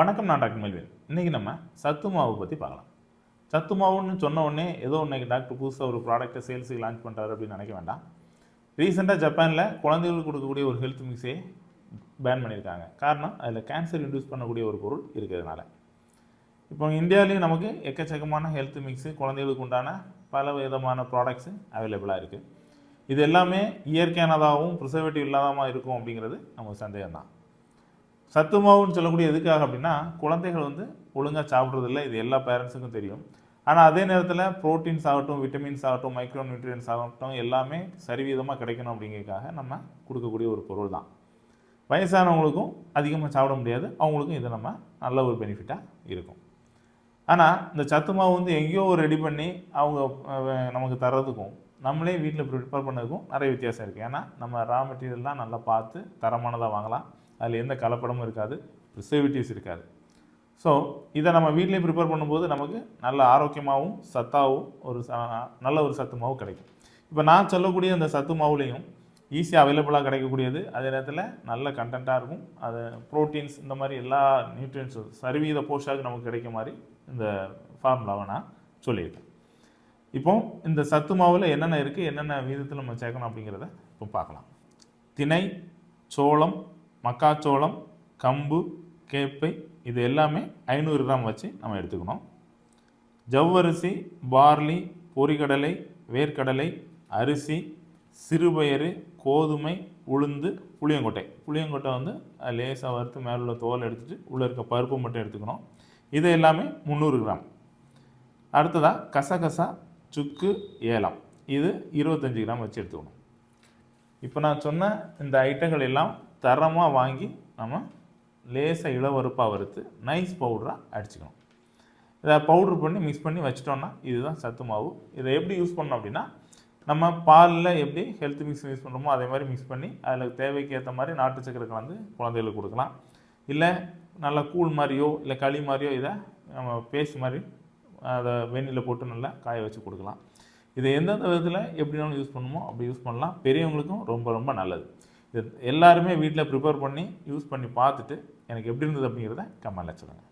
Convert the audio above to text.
வணக்கம் நான் doctor Melvin. இன்றைக்கி நம்ம சத்து மாவு பற்றி பார்க்கலாம். சத்து மாவுன்னு சொன்ன உடனே ஏதோ இன்னைக்கு டாக்டர் புதுசாக ஒரு ப்ராடக்ட்டை சேல்ஸுக்கு லான்ச் பண்ணுறாரு அப்படின்னு நினைக்க வேண்டாம். ரீசெண்டாக ஜப்பானில் குழந்தைகளுக்கு கொடுக்கக்கூடிய ஒரு ஹெல்த் மிக்ஸே பேன் பண்ணியிருக்காங்க. காரணம் அதில் கேன்சர் இன்டியூஸ் பண்ணக்கூடிய ஒரு பொருள் இருக்கிறதுனால. இப்போ இந்தியாவிலேயும் நமக்கு எக்கச்சக்கமான ஹெல்த் மிக்ஸு குழந்தைகளுக்கு உண்டான பல விதமான ப்ராடக்ட்ஸு அவைலபிளாக இருக்குது இது எல்லாமே இயற்கையானதாகவும் ப்ரிசர்வேட்டிவ் இல்லாதமாக இருக்கும் அப்படிங்கிறது நமக்கு சந்தேகம் தான் சத்து மாவுன்னு சொல்லக்கூடிய எதுக்காக அப்படின்னா குழந்தைகள் வந்து ஒழுங்காக சாப்பிட்றதில்ல. இது எல்லா பேரண்ட்ஸுக்கும் தெரியும். ஆனால் அதே நேரத்தில் ப்ரோட்டீன்ஸ் ஆகட்டும் விட்டமின்ஸ் ஆகட்டும் மைக்ரோ நியூட்ரியன்ஸ் ஆகட்டும் எல்லாமே சரிவிதமாக கிடைக்கணும் அப்படிங்கிறதுக்காக நம்ம கொடுக்கக்கூடிய ஒரு பொருள் தான். வயசானவங்களுக்கும் அதிகமாக சாப்பிட முடியாது. அவங்களுக்கும் இது நம்ம நல்ல ஒரு பெனிஃபிட்டாக இருக்கும். ஆனால் இந்த சத்து மாவு வந்து எங்கேயோ ஒரு ரெடி பண்ணி அவங்க நமக்கு தர்றதுக்கும் நம்மளே வீட்டில் ப்ரிப்பேர் பண்ணதுக்கும் நிறைய வித்தியாசம் இருக்குது ஏன்னா நம்ம ரா மெட்டீரியல்லாம் நல்லா பார்த்து தரமானதாக வாங்கலாம். அதில் எந்த கலப்படமும் இருக்காது. ப்ரிசர்வேட்டிவ்ஸ் இருக்காது. ஸோ இதை நம்ம வீட்டிலே ப்ரிப்பேர் பண்ணும்போது நமக்கு நல்ல ஆரோக்கியமாகவும் சத்தாகவும் ஒரு ச- நல்ல ஒரு சத்து மாவு கிடைக்கும். இப்போ நான் சொல்லக்கூடிய அந்த சத்து மாவுலேயும் ஈஸியாக அவைலபிளாக கிடைக்கக்கூடியது. அதே நேரத்தில் நல்ல கண்டென்ட்டாக இருக்கும். அது ப்ரோட்டீன்ஸ் இந்த மாதிரி எல்லா நியூட்ரியன்ஸும் சரிவீத போஷாக நமக்கு கிடைக்க மாதிரி இந்த ஃபார்முலாவை நான் சொல்லியிருக்கேன். இப்போ இந்த சத்து மாவில் என்னென்ன இருக்குது என்னென்ன விதத்தில் நம்ம சேர்க்கணும் அப்படிங்கிறத இப்போ பார்க்கலாம். திணை சோளம் மக்காச்சோளம் கம்பு கேப்பை இது எல்லாமே ஐநூறு கிராம் வச்சு நம்ம எடுத்துக்கணும். ஜவ்வரிசி பார்லி பொறிகடலை வேர்க்கடலை அரிசி சிறுபயிறு கோதுமை உளுந்து புளியங்கொட்டை. புளியங்கொட்டை வந்து லேசாக வறுத்து மேலே உள்ள தோல் எடுத்துட்டு உள்ளே இருக்க பருப்பு மட்டும் எடுத்துக்கணும். இது எல்லாமே முந்நூறு கிராம். அடுத்ததாக கசகசா சுக்கு ஏலம். இது இருபத்தஞ்சி கிராம் வச்சு எடுத்துக்கணும். இப்போ நான் சொன்ன இந்த ஐட்டங்கள் எல்லாம் தரமாக வாங்கி நம்ம லேசாக இளவறுப்பாக வறுத்து நைஸ் பவுடராக அடிச்சுக்கணும். இதை பவுடர் பண்ணி மிக்ஸ் பண்ணி வச்சிட்டோன்னா இதுதான் சத்து மாவு. இதை எப்படி யூஸ் பண்ணோம் அப்படின்னா நம்ம பாலில் எப்படி ஹெல்த் மிக்ஸ் யூஸ் பண்ணுறோமோ அதே மாதிரி மிக்ஸ் பண்ணி அதில் தேவைக்கு ஏற்ற மாதிரி நாட்டு சக்கரை கலந்து குழந்தைகளுக்கு கொடுக்கலாம். இல்லை நல்லா கூழ் மாதிரியோ இல்லை களி மாதிரியோ இதை நம்ம பேஸ்ட் மாதிரி அதை வெண்ணில் போட்டு நல்லா காய வச்சு கொடுக்கலாம். இதை எந்தெந்த விதத்தில் எப்படினாலும் யூஸ் பண்ணுமோ அப்படி யூஸ் பண்ணலாம். பெரியவங்களுக்கும் ரொம்ப ரொம்ப நல்லது. இது எல்லாருமே வீட்டில் ப்ரிப்பேர் பண்ணி யூஸ் பண்ணி பார்த்துட்டு எனக்கு எப்படி இருந்தது அப்படிங்கிறத கமெண்ட்டில் சொல்லுங்கள்